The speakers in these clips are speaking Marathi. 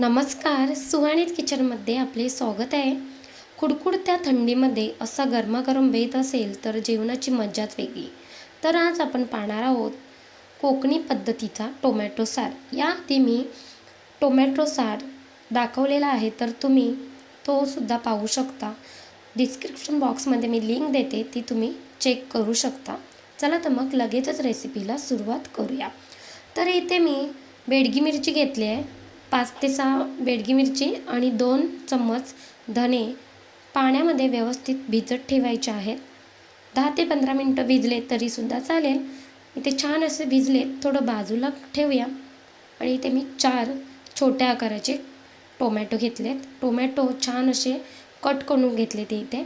नमस्कार सुहाणीत किचनमध्ये आपले स्वागत आहे. कुडकुडत्या थंडीमध्ये असा गरमागरम बेत असेल तर जेवणाची मज्जाच वेगळी. तर आज आपण पाहणार आहोत कोकणी पद्धतीचा टोमॅटो सार. याआधी मी टोमॅटो सार दाखवलेला आहे तर तुम्ही तो सुद्धा पाहू शकता. डिस्क्रिप्शन बॉक्समध्ये मी लिंक देते ती तुम्ही चेक करू शकता. चला तर मग लगेचच रेसिपीला सुरुवात करूया. तर इथे मी बेडगी मिरची घेतली आहे. पाच ते सहा बेडगी मिरची आणि दोन चम्मच धने पाण्यामध्ये व्यवस्थित भिजत ठेवायचे आहेत. दहा ते पंधरा मिनटं भिजले तरीसुद्धा चालेल. इथे छान असे भिजले थोडं बाजूला ठेवूया. आणि इथे मी चार छोट्या आकाराचे टोमॅटो घेतलेत. टोमॅटो छान असे कट करून घेतले ते इथे.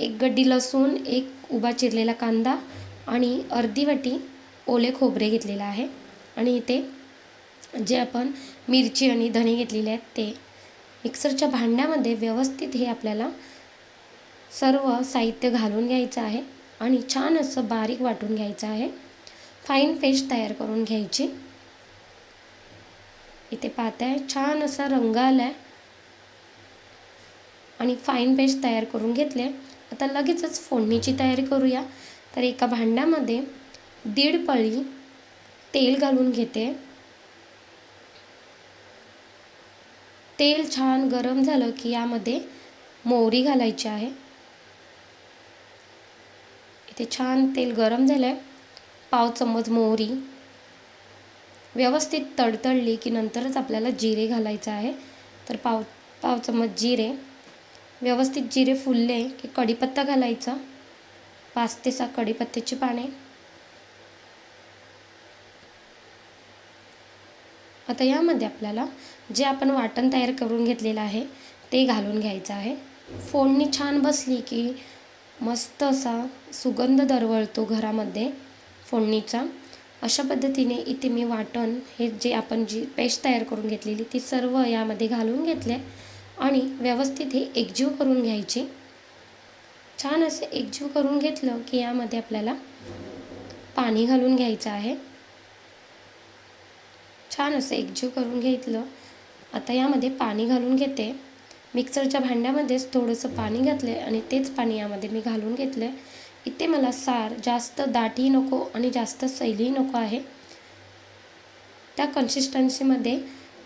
एक गड्डी लसूण एक उभा चिरलेला कांदा आणि अर्धी वाटी ओले खोबरे घेतलेला आहे. आणि इथे जे आपण मिरची आणि धणे घेतलेले आहेत ते मिक्सरच्या भांड्यामध्ये व्यवस्थित हे आपल्याला सर्व साहित्य घालून घ्यायचं आहे आणि छान असं बारीक वाटून घ्यायचं आहे. फाईन पेस्ट तयार करून घ्यायची. इथे पाहताय छान असा रंग आला आहे आणि फाईन पेस्ट तयार करून घेतले. आता लगेचच फोडणीची तयारी करूया. तर एका भांड्यामध्ये दीड पळी तेल घालून घेते. तेल छान गरम झालं की यामध्ये मोहरी घालायची आहे. इथे छान तेल गरम झालं आहे पाव चम्मच मोहरी. व्यवस्थित तडतडली की नंतरच आपल्याला जिरे घालायचं आहे. तर पाव पाव चम्मच जिरे. व्यवस्थित जिरे फुलले की कढीपत्ता घालायचा. पाच ते सहा कढीपत्त्याची पाने. आता यामध्ये आपल्याला जे आपण वाटण तयार करून घेतलेलं आहे ते घालून घ्यायचं आहे. फोडणी छान बसली की मस्त असा सुगंध दरवळतो घरामध्ये फोडणीचा. अशा पद्धतीने इथे मी वाटण हे जे आपण जी पेस्ट तयार करून घेतलेली ती सर्व यामध्ये घालून घेतले आणि व्यवस्थित हे एकजीव करून घ्यायची. छान असे एकजीव करून घेतलं की यामध्ये आपल्याला पाणी घालून घ्यायचं आहे. छान असं एकजीव करून घेतलं. आता यामध्ये पाणी घालून घेते. मिक्सरच्या भांड्यामध्येच थोडंसं पाणी घातलं आणि तेच पाणी यामध्ये मी घालून घेतलं इथे मला सार जास्त दाटही नको आणि जास्त सैलही नको आहे. त्या कन्सिस्टन्सीमध्ये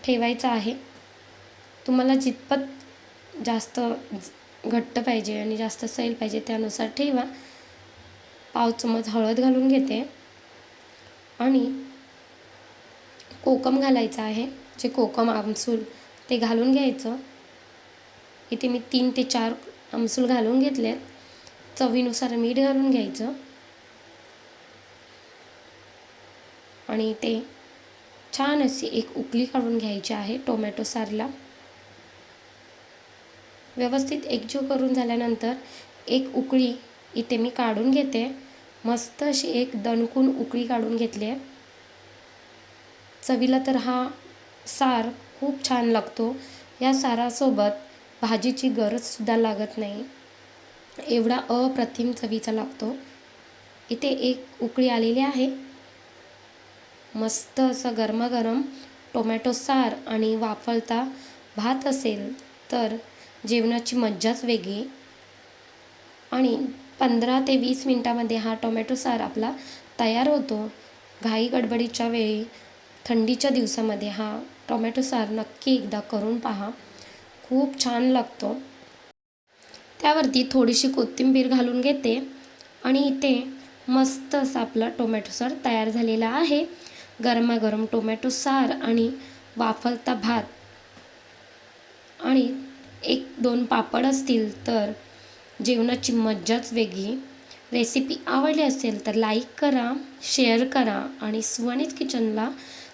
ठेवायचं आहे. तुम्हाला जितपत जास्त घट्ट पाहिजे आणि जास्त सैल पाहिजे त्यानुसार ठेवा. पाव चमच हळद घालून घेते. आणि कोकम घालायचं आहे जे कोकम आमसूल ते घालून घ्यायचं. इथे मी तीन ते चार आमसूल घालून घेतलेत. चवीनुसार मीठ घालून घ्यायचं. आणि ते छान अशी एक उकळी काढून घ्यायची आहे टोमॅटो सारला. व्यवस्थित एकजीव करून झाल्यानंतर एक उकळी इथे मी काढून घेते. मस्त अशी एक दणकून उकळी काढून घेतली आहे. चवीला तर हा सार खूप छान लागतो. या सारासोबत भाजीची गरजसुद्धा लागत नाही. एवढा अप्रतिम चवीचा लागतो. इथे एक उकळी आलेली आहे. मस्त असं गरमागरम टोमॅटो सार आणि वाफळता भात असेल तर जेवणाची मज्जाच वेगळी. आणि पंधरा ते वीस मिनटामध्ये हा टोमॅटो सार आपला तयार होतो. घाई गडबडीच्या वेळी थंडीच्या दिवसामध्ये हा टोमॅटो सार नक्की एकदा करून पहा. खूप छान लागतो. त्यावरती थोडीशी कोथिंबीर घालून घेते आणि इथे मस्त असा आपला टोमॅटो सार तयार झालेला आहे. गरमागरम टोमॅटो सार आणि वाफलता भात आणि एक दोन पापड असतील तर जेवणाची मज्जाच वेगळी. रेसिपी आवडली असेल तर लाईक करा शेअर करा आणि सुवणीच किचनला